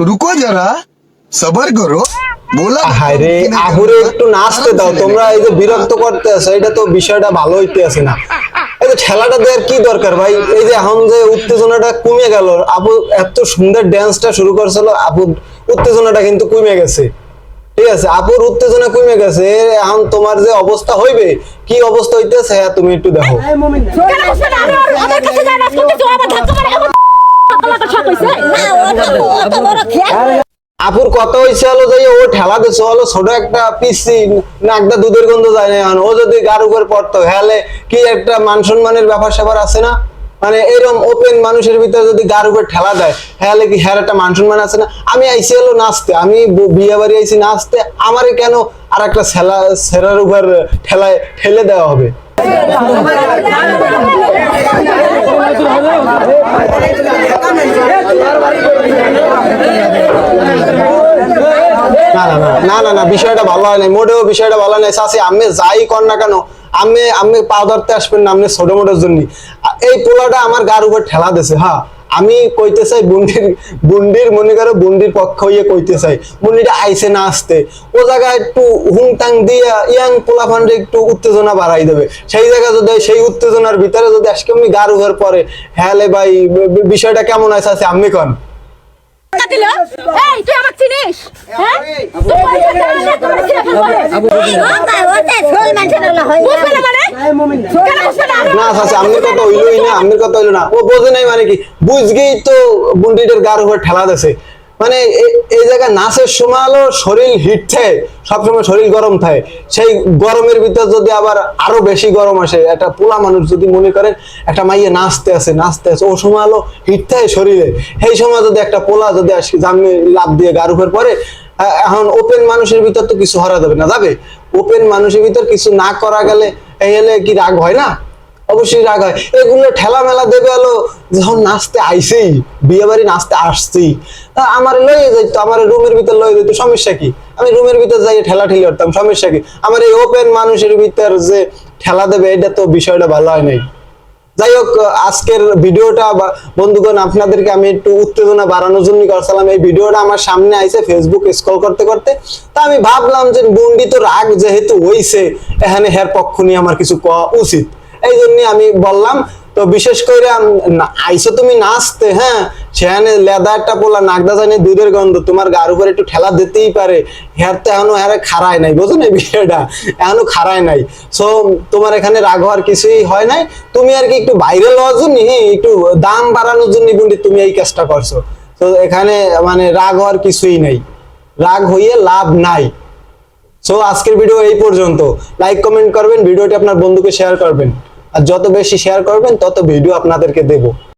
রুকো যারা করো বলা আহুরে একটু নাচতে দাও তোমরা এই যে বিরক্ত করতে এটা তো বিষয়টা ভালো হইতে আছে না। এই যে দেওয়ার কি দরকার ভাই? এই যে এখন যে উত্তেজনাটা কমে গেল এত সুন্দর ড্যান্সটা শুরু করছিল আপু উত্তেজনাটা কিন্তু কমে গেছে। ঠিক আছে আপুর উত্তেজনা কমে গেছে এখন তোমার যে অবস্থা হইবে কি অবস্থা হইতেছে হ্যাঁ তুমি একটু দেখো। আপুর কত হয়েছে হলো যে ও ঠেলা দিচ্ছে হলো ছোট একটা পিসি না একটা দুধের গন্ধ যায় না এখন। ও যদি গার উপর পড়তো হেলে কি একটা মান সম্মানের ব্যাপার স্যাপার আছে না? মানে এরকম ওপেন মানুষের ভিতরে যদি গার উপর ঠেলা দেয় হেলে কি হ্যার একটা মান সম্মান আছে না? আমি আইসি হলো নাচতে আমি বিয়ে বাড়ি আইসি নাচতে আমারে কেন আর একটা ছেলা ছেড়ার উপর ঠেলায় ঠেলে দেওয়া হবে? না না না। বিষয়টা ভালো হয় নাই। মোটেও বিষয়টা ভালো নাই। চাষি আমি যাই কর না কেন, আমি আমি পা ধরতে আসবেন না আপনি ছোট মোটোর জন্য এই পোলাটা আমার গার উপর ঠেলা দিছে হ্যাঁ আমি কইতে চাই বুন্ডির বুন্ডির, মনে করো বুন্ডির পক্ষ হইয়ে কইতে চাই। বুন্ডিটা আইসে না আসতে। ও জায়গায় একটু হুংটাং দিয়ে ইয়াং পোলা ফান্ডে একটু উত্তেজনা বাড়াই দেবে। সেই জায়গা যদি, সেই উত্তেজনার ভিতরে যদি আজকে আমি গার উপর পরে হ্যাঁ লে ভাই বিষয়টা কেমন আছে আমি কন? দিল? এই, তুই আমাকে চিনিস? হ্যাঁ? তুই পয়সা না মানে? না? আমি- আমির কথা হইল না ও বোঝে নাই মানে কি বুঝগেই তো বুন্ডিটার গার উপর ঠেলা দেছে মানে এই জায়গায় নাচের সময় হলো শরীর হিট থাকে, সবসময় শরীর গরম থাকে। সেই গরমের ভিতর যদি আবার আরও বেশি গরম আসে, একটা পোলা মানুষ যদি মনে করেন, একটা মাইয়ে নাচতে আছে নাচতে আছে ও সময় হলো হিট থাকে শরীরে। সেই সময় যদি একটা পোলা যদি আসে, জামি লাভ দিয়ে গার উপর পরে এখন ওপেন মানুষের ভিতর তো কিছু হারা যাবে না, যাবে? ওপেন মানুষের ভিতর কিছু না করা গেলে এই হলে কি রাগ হয় না? অবশ্যই রাগ হয়। এগুলো ঠেলা মেলা দেবে হলো, যখন নাচতে আইসেই বিয়ে বাড়ি নাচতে আসছি আমার লয়ে যাইতো, আমার রুমের ভিতর লয়ে যাইতো, সমস্যা কি? আমি রুমের ভিতর যাই ঠেলা ঠেলি করতাম, সমস্যা কি? আমার এই ওপেন মানুষের ভিতর যে ঠেলা দেবে, এটা তো বিষয়টা ভালো হয় নাই। যাই হোক, আজকের ভিডিওটা বন্ধুগণ, আপনাদেরকে আমি একটু উত্তেজনা বাড়ানোর জন্য করছিলাম। এই ভিডিওটা আমার সামনে আইছে ফেসবুক স্ক্রল করতে করতে। তা আমি ভাবলাম যে বুন্ডি তো রাগ যেহেতু হইছে, এখানে হের পক্ষ নিয়ে আমার কিছু কওয়া উচিত। এই জন্য আমি বললাম তো বিশেষ করে আইসো তুমি নাচতে হ্যাঁ? সেখানে লেদা একটা পোলা নাগদা জানে দুধের গন্ধ তোমার গার উপরে একটু ঠেলা দিতেই পারে। হ্যার তো এখনও হ্যারে খারায় নাই বোঝো না বিষয়টা? এখনও খারায় নাই। সো তোমার এখানে রাগ হওয়ার কিছুই হয় নাই। তুমি আর কি একটু বাইরে হওয়ার জন্য হ্যাঁ, একটু দাম বাড়ানোর জন্য বন্ধু তুমি এই কাজটা করছ। তো এখানে মানে রাগ হওয়ার কিছুই নাই। রাগ হইয়ে লাভ নাই। সো আজকের ভিডিও এই পর্যন্ত। লাইক কমেন্ট করবেন, ভিডিওটি আপনার বন্ধুকে শেয়ার করবেন। আর যত বেশি শেয়ার করবেন, তত ভিডিও আপনাদেরকে দেবো।